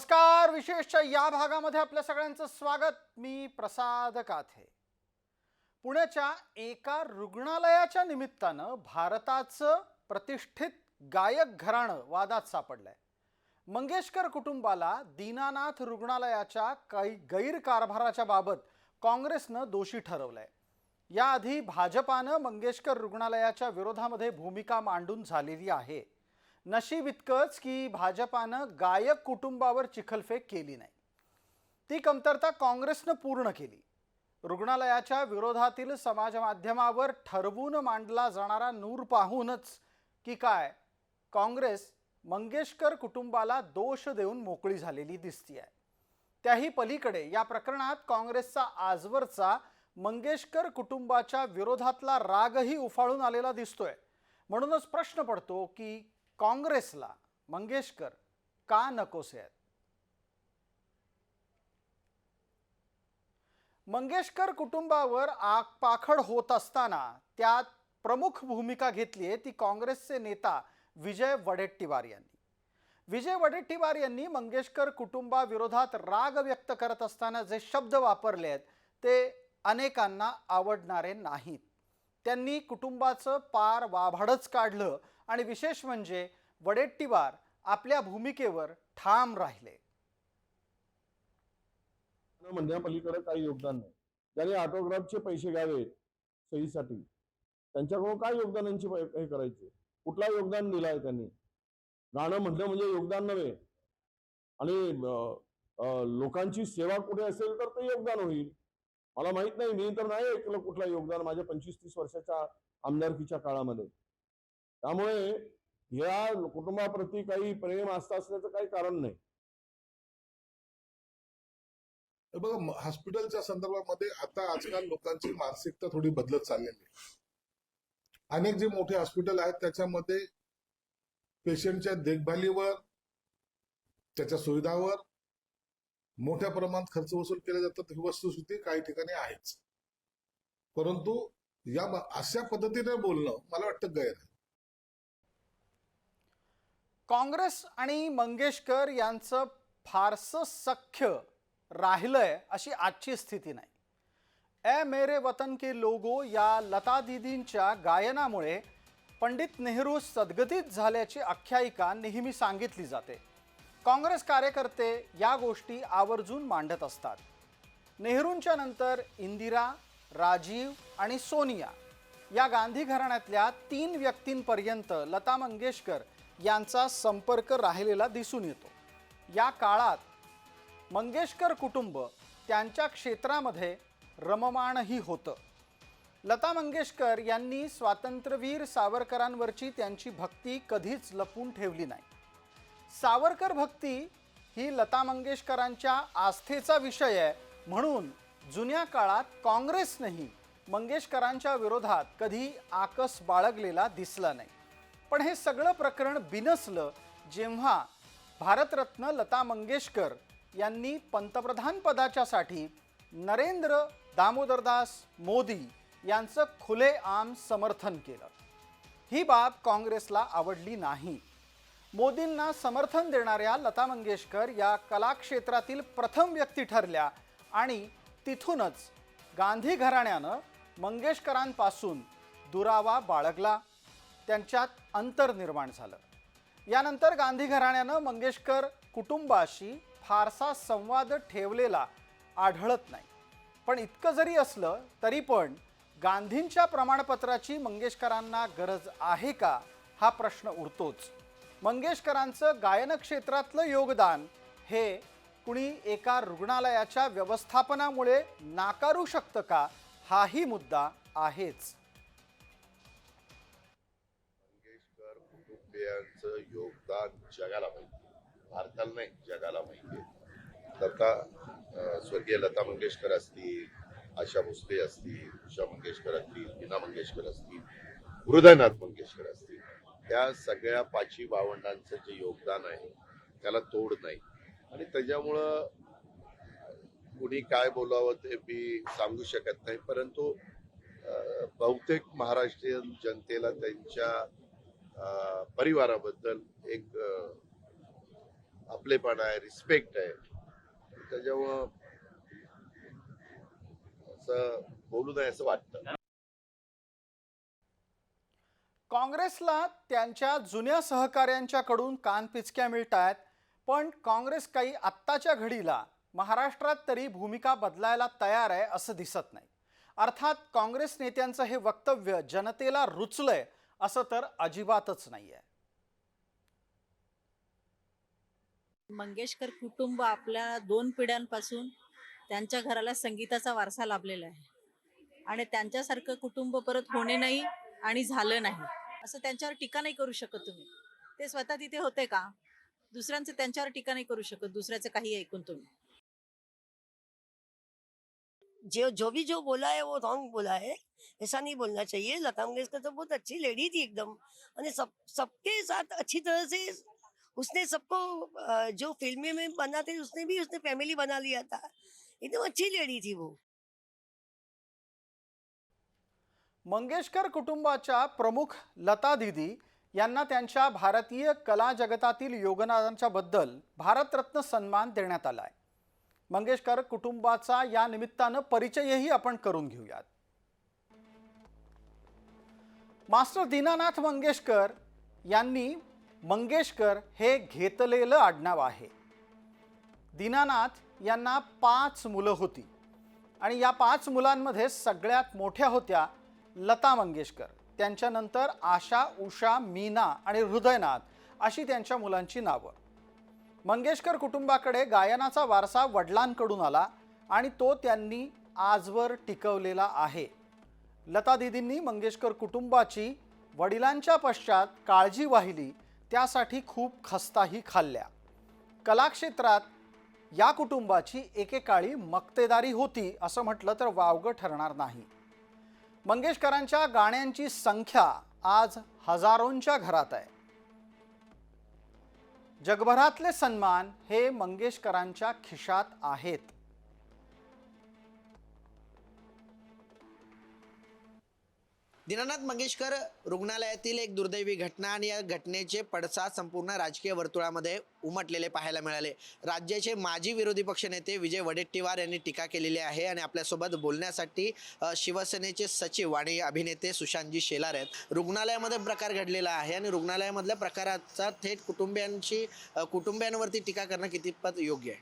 नमस्कार विशेषच्या या भागामध्ये आपल्या सगळ्यांचं स्वागत. मी प्रसाद काथे. पुण्याच्या एका रुग्णालयाच्या निमित्तानं भारताचं प्रतिष्ठित गायक घराणं वादात सापडलंय. मंगेशकर कुटुंबाला दीनानाथ रुग्णालयाच्या काही गैरकारभाराच्या बाबत काँग्रेसनं दोषी ठरवलंय. याआधी भाजपानं मंगेशकर रुग्णालयाच्या विरोधामध्ये भूमिका मांडून झालेली आहे. नशीब इतकंच की भाजपानं गायक कुटुंबावर चिखलफेक केली नाही. ती कमतरता काँग्रेसनं पूर्ण केली. रुग्णालयाच्या विरोधातील समाज माध्यमावर ठरवून मांडला जाणारा नूर पाहूनच की काय काँग्रेस मंगेशकर कुटुंबाला दोष देऊन मोकळी झालेली दिसतीये. त्याही पलीकडे या प्रकरणात काँग्रेसचा आजवरचा मंगेशकर कुटुंबाच्या विरोधातला रागही उफाळून आलेला दिसतोय. म्हणूनच प्रश्न पडतो की काँग्रेसला मंगेशकर का नकोसे आहेत मंगेशकर कुटुंबावर आगपाखड होत असताना त्यात प्रमुख भूमिका घेतली आहे ती काँग्रेसचे नेता विजय वडेट्टीवार यांनी. विजय वडेट्टीवार यांनी मंगेशकर कुटुंबाविरोधात राग व्यक्त करत असताना जे शब्द वापरले आहेत ते अनेकांना आवडणारे नाहीत. त्यांनी कुटुंबाचं पार वाभाडच काढलं आणि विशेष म्हणजे वडेट्टीवार आपल्या भूमिकेवर ठाम राहिले. म्हणण्यापलीकडे काही योगदान नाही. ज्याने ऑटोग्राफचे पैसे घ्यावे सहीसाठी त्यांच्याकडून काय योगदानांची हे करायचे? कुठला योगदान दिलाय त्यांनी? गाणं म्हटलं म्हणजे योगदान नव्हे. आणि लोकांची सेवा कुठे असेल तर ते योगदान होईल. मला माहीत नाही मी तर नाही ऐकलं कुठलं योगदान माझ्या पंचवीस तीस वर्षाच्या आमदारकीच्या काळामध्ये. त्यामुळे या कुटुंबाप्रती काही प्रेम आस्था असण्याचं काही कारण नाही. बघा हॉस्पिटलच्या संदर्भामध्ये आता आजकाल लोकांची मानसिकता थोडी बदलत चाललेली आहे. अनेक जे मोठे हॉस्पिटल आहेत त्याच्यामध्ये पेशंटच्या देखभालीवर त्याच्या सुविधावर मोठ्या प्रमाणात खर्च वसूल केले जातात ही वस्तुस्थिती काही ठिकाणी आहेच. परंतु या अशा पद्धतीने बोलणं मला वाटतं गैर आहे. काँग्रेस आणि मंगेशकर यांचं फारसं सख्य राहिलंय अशी आजची स्थिती नाही. ए मेरे वतन के लोगो या लता दिदींच्या गायनामुळे पंडित नेहरू सद्गतीत झाल्याची आख्यायिका नेहमी सांगितली जाते. काँग्रेस कार्यकर्ते या गोष्टी आवर्जून मांडत असतात. नेहरूंच्या नंतर इंदिरा राजीव आणि सोनिया या गांधी घराण्यातल्या तीन व्यक्तींपर्यंत लता मंगेशकर यांचा संपर्क राहिलेला दिसून येतो. या काळात मंगेशकर कुटुंब त्यांच्या क्षेत्रामध्ये रममाणही होतं. लता मंगेशकर यांनी स्वातंत्र्यवीर सावरकरांवरची त्यांची भक्ती कधीच लपून ठेवली नाही. सावरकर भक्ती ही लता मंगेशकरांच्या आस्थेचा विषय आहे म्हणून जुन्या काळात काँग्रेसनेही मंगेशकरांच्या विरोधात कधी आकस बाळगलेला दिसला नाही. पण हे सगळं प्रकरण बिनसलं जेव्हा भारतरत्न लता मंगेशकर यांनी पंतप्रधान पदाच्यासाठी नरेंद्र दामोदरदास मोदी यांचं खुलेआम समर्थन केलं. ही बाब काँग्रेसला आवडली नाही. मोदींना समर्थन देणाऱ्या लता मंगेशकर या कलाक्षेत्रातील प्रथम व्यक्ती ठरल्या आणि तिथूनच गांधी घराण्यानं मंगेशकरांपासून दुरावा बाळगला. त्यांच्यात अंतर निर्माण झालं. यानंतर गांधी घराण्यानं मंगेशकर कुटुंबाशी फारसा संवाद ठेवलेला आढळत नाही. पण इतकं जरी असलं तरी पण गांधींच्या प्रमाणपत्राची मंगेशकरांना गरज आहे का हा प्रश्न उरतोच. मंगेशकरांचं गायन क्षेत्रातलं योगदान हे कुणी एका रुग्णालयाच्या व्यवस्थापनामुळे नाकारू शकतं का हाही मुद्दा आहेच. कुटुंबियांचं योगदान जगाला माहिती भारताला नाही जगाला माहिती आहे. लता स्वर्गीय लता मंगेशकर असतील आशा भोसले असतील उषा मंगेशकर असतील मीना मंगेशकर असतील हृदयनाथ मंगेशकर असतील त्या सगळ्या पाचवी भावंडांचं जे योगदान आहे त्याला तोड नाही. आणि त्याच्यामुळं कुणी काय बोलावं ते मी सांगू शकत नाही परंतु बहुतेक महाराष्ट्रीयन जनतेला त्यांच्या परिवाराबद्दल एक आपलेपण आहे रिस्पेक्ट आहे. त्याच्यामुळं असं बोलू नये असं वाटतं. काँग्रेसला त्यांच्या जुन्या सहकाऱ्यांच्याकडून कानपिचक्या मिळत आहेत पण काँग्रेस काही आत्ताच्या घडीला महाराष्ट्रात तरी भूमिका बदलायला तयार आहे असं दिसत नाही. अर्थात काँग्रेस नेत्यांचं हे वक्तव्य जनतेला रुचलंय असं तर अजिबातच नाही आहे मंगेशकर कुटुंब आपल्या दोन पिढ्यांपासून त्यांच्या घराला संगीताचा वारसा लाभलेला आहे. आणि त्यांच्यासारखं कुटुंब परत होणे नाही आणि झालं नाही. असं त्यांच्यावर टीका नाही करू शकत तुम्ही. ते स्वतः तिथे होते का? दुसऱ्यांचं त्यांच्यावर टीका नाही करू शकत. दुसऱ्याचं काही ऐकून तुम्ही. जो जो भी जो बोला है वो रॉन्ग बोला है। ऐसा नहीं बोलना चाहिए। लता मंगेशकर तो बहुत अच्छी लेडी थी एकदम। और सब सबके साथ अच्छी तरह से उसने सबको जो फिल्में में बना थे उसने भी उसने फैमिली बना लिया था। एकदम अच्छी लेडी थी वो। मंगेशकर कुटुंबाच्या प्रमुख लता दिदी यांना त्यांच्या भारतीय कला जगतातील योगदानाच्या बद्दल भारतरत्न सन्मान देण्यात आला आहे मंगेशकर कुटुंबाचा या निमित्तानं परिचयही आपण करून घेऊयात. मास्टर दीनानाथ मंगेशकर यांनी मंगेशकर हे घेतलेलं आडनाव आहे. दीनानाथ यांना पाच मुलं होती आणि या पाच मुलांमध्ये सगळ्यात मोठ्या होत्या लता मंगेशकर. त्यांच्यानंतर आशा उषा मीना आणि हृदयनाथ अशी त्यांच्या मुलांची नावं. मंगेशकर कुटुंबाकडे गायनाचा वारसा वडिलांकडून आला आणि तो त्यांनी आजवर टिकवलेला आहे. लता दिदींनी मंगेशकर कुटुंबाची वडिलांच्या पश्चात काळजी वाहिली त्यासाठी खूप खस्ताही खाल्ल्या. कलाक्षेत्रात या कुटुंबाची एकेकाळी मक्तेदारी होती असं म्हटलं तर वावगं ठरणार नाही. मंगेशकरांच्या गाण्यांची संख्या आज हजारोंच्या घरात आहे. जगभरातले सन्मान हे मंगेशकरांच्या खिशात आहेत. दीनानाथ मंगेशकर रुग्णालयातील एक दुर्दैवी घटना आणि या घटनेचे पडसाद संपूर्ण राजकीय वर्तुळामध्ये उमटलेले पाहायला मिळाले. राज्याचे माजी विरोधी पक्षनेते विजय वडेट्टीवार यांनी टीका केलेली आहे आणि आपल्यासोबत बोलण्यासाठी शिवसेनेचे सचिव आणि अभिनेते सुशांतजी शेलार आहेत. रुग्णालयामध्ये प्रकार घडलेला आहे आणि रुग्णालयामधल्या प्रकाराचा थेट कुटुंबियांची कुटुंबियांवरती टीका करणं कितीपत योग्य आहे?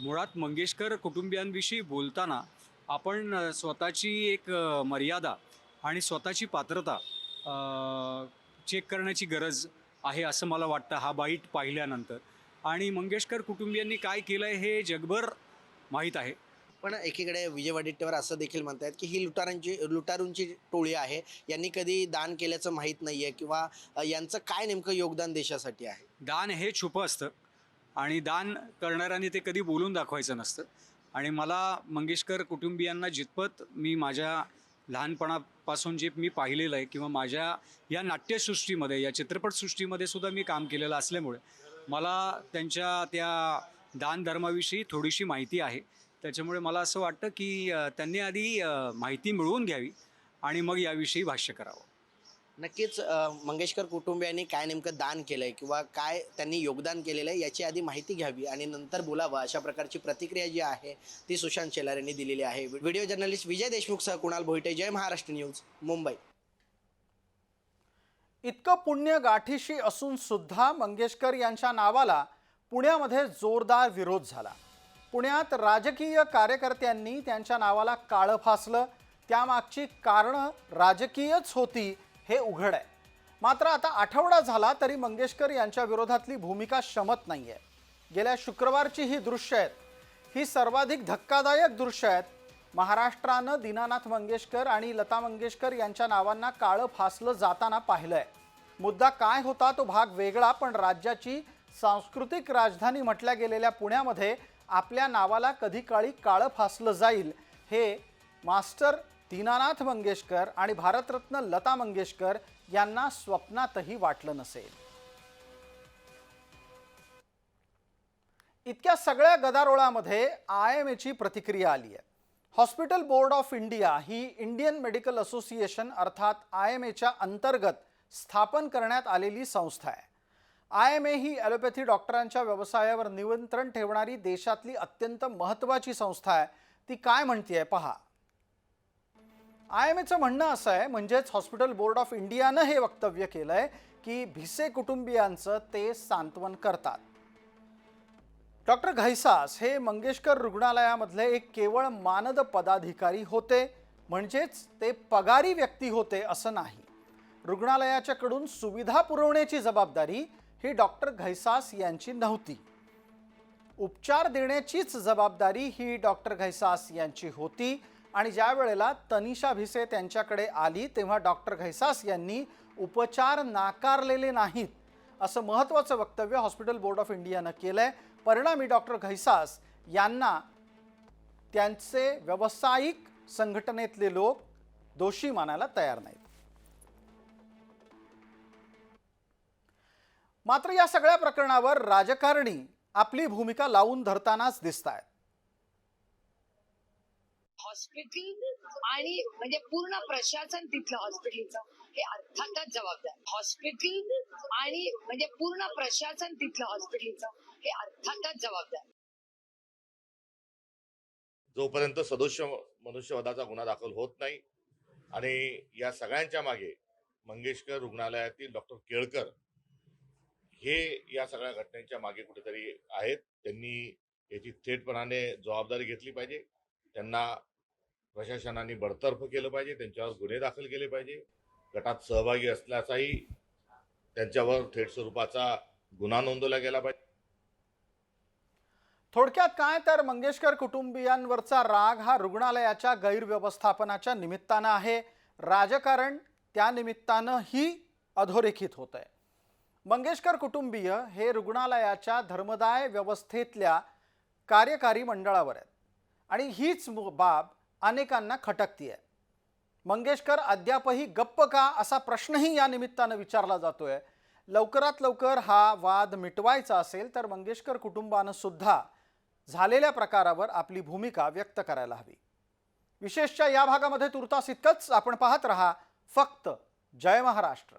मुळात मंगेशकर कुटुंबियांविषयी बोलताना आपण स्वतःची एक मर्यादा आणि स्वतःची पात्रता चेक करण्याची गरज आहे असं मला वाटतं हा बाईट पाहिल्यानंतर. आणि मंगेशकर कुटुंबियांनी काय केलं आहे हे जगभर माहीत आहे. पण एकीकडे विजय वडेट्टीवार असं देखील म्हणतात की ही लुटारांची लुटारूंची टोळी आहे. यांनी कधी दान केल्याचं माहीत नाही आहे किंवा यांचं काय नेमकं योगदान देशासाठी आहे? दान हे छुपं असतं. आणि दान करणाऱ्यांनी ते कधी बोलून दाखवायचं नसतं. आणि मला मंगेशकर कुटुंबियांना जितपत मी माझ्या लहानपणापासून जे मी पाहिलेलं आहे किंवा माझ्या या नाट्यसृष्टीमध्ये या चित्रपटसृष्टीमध्ये सुद्धा मी काम केलेलं असल्यामुळे मला त्यांच्या त्या दानधर्माविषयी थोडीशी माहिती आहे. त्याच्यामुळे मला असं वाटतं की त्यांनी आधी माहिती मिळवून घ्यावी आणि मग याविषयी भाष्य करावं. नक्कीच अ, मंगेशकर कुटुंबियांनी काय नेमकं दान केलं आहे किंवा काय त्यांनी योगदान केलेलं आहे याची आधी माहिती घ्यावी आणि नंतर बोलावं अशा प्रकारची प्रतिक्रिया जी आहे ती सुशांत शेलार यांनी दिलेली आहे. व्हिडिओ जर्नलिस्ट विजय देशमुख सह कुणाल भोईटे जय महाराष्ट्र न्यूज मुंबई. इतकं पुण्य गाठीशी असून सुद्धा मंगेशकर यांच्या नावाला पुण्यामध्ये जोरदार विरोध झाला. पुण्यात राजकीय कार्यकर्त्यांनी त्यांच्या नावाला काळं फासलं. त्यामागची कारणं राजकीयच होती हे उघड आहे. मात्र आता आठवडा झाला तरी मंगेशकर यांच्या विरोधातली भूमिका शमत नाही आहे गेल्या शुक्रवारची ही दृश्य आहेत. ही सर्वाधिक धक्कादायक दृश्य आहेत. महाराष्ट्रानं दीनानाथ मंगेशकर आणि लता मंगेशकर यांच्या नावांना काळं फासलं जाताना पाहिलं आहे मुद्दा काय होता तो भाग वेगळा पण राज्याची सांस्कृतिक राजधानी म्हटल्या गेलेल्या पुण्यामध्ये आपल्या नावाला कधी काळी काळं फासलं जाईल हे मास्टर दीनानाथ मंगेशकर आणि भारतरत्न लता मंगेशकर यांना स्वप्नातही वाटलं नसेल. इतक्या सगळ्या गदारोळामध्ये आय एम एची प्रतिक्रिया आली आहे. हॉस्पिटल बोर्ड ऑफ इंडिया ही इंडियन मेडिकल असोसिएशन अर्थात आय एम एच्या अंतर्गत स्थापन करण्यात आलेली संस्था आहे. आय एम ए ही ॲलोपॅथी डॉक्टरांच्या व्यवसायावर नियंत्रण ठेवणारी देशातली अत्यंत महत्त्वाची संस्था आहे. ती काय म्हणतीये? पहा. आय एम एचं म्हणणं असं आहे म्हणजेच हॉस्पिटल बोर्ड ऑफ इंडियानं हे वक्तव्य केलंय की भिसे कुटुंबियांचं ते सांत्वन करतात. डॉक्टर घैसास हे मंगेशकर रुग्णालयामधले एक केवळ मानद पदाधिकारी होते म्हणजेच ते पगारी व्यक्ती होते असं नाही. रुग्णालयाच्याकडून सुविधा पुरवण्याची जबाबदारी ही डॉक्टर घैसास यांची नव्हती. उपचार देण्याचीच जबाबदारी ही डॉक्टर घैसास यांची होती आणि ज्या वेळेला तनिषा भिसे त्यांच्याकडे आली तेव्हा डॉक्टर घैसास यांनी उपचार नाकारलेले नाहीत असं महत्त्वाचं वक्तव्य हॉस्पिटल बोर्ड ऑफ इंडियानं केलं आहे परिणामी डॉक्टर घैसास यांना त्यांचे व्यावसायिक संघटनेतले लोक दोषी मानायला तयार नाहीत. मात्र या सगळ्या प्रकरणावर राजकारणी आपली भूमिका लावून धरतानाच दिसत आहेत हॉस्पिटल आणि म्हणजे पूर्ण प्रशासन तिथलं हॉस्पिटलचं. हे अर्थातच जबाबदार. हॉस्पिटल आणि म्हणजे पूर्ण प्रशासन तिथलं हॉस्पिटलचं. हे अर्थातच जबाबदार. जोपर्यंत सदोष मनुष्यवधाचा गुन्हा दाखल होत नाही आणि या सगळ्यांच्या मागे मंगेशकर रुग्णालयातील डॉक्टर केळकर हे या सगळ्या घटनेच्या मागे कुठेतरी आहेत त्यांनी याची थेटपणाने जबाबदारी घेतली पाहिजे. त्यांना प्रशासनाने बडतर्फ केलं पाहिजे त्यांच्यावर गुन्हे दाखल केले पाहिजे. गटात सहभागी असल्याचाही त्यांच्यावर थेट स्वरूपाचा गुन्हा नोंदवला गेला पाहिजे. थोडक्यात काय तर मंगेशकर कुटुंबियांवरचा राग हा रुग्णालयाच्या गैरव्यवस्थापनाच्या निमित्तानं आहे. राजकारण त्या निमित्तानं ही अधोरेखित होत आहे मंगेशकर कुटुंबीय हे रुग्णालयाच्या धर्मदाय व्यवस्थेतल्या कार्यकारी मंडळावर आहेत. आणि हीच बाब अनेकांना खटकती आहे मंगेशकर अद्यापही गप्प का असा प्रश्नही या निमित्तानं विचारला जातोय. लवकरात लवकर हा वाद मिटवायचा असेल तर मंगेशकर कुटुंबानं सुद्धा झालेल्या प्रकारावर आपली भूमिका व्यक्त करायला हवी. विशेषच्या या भागामध्ये तुर्तास इतकंच आपण पाहत रहा. फक्त जय महाराष्ट्र.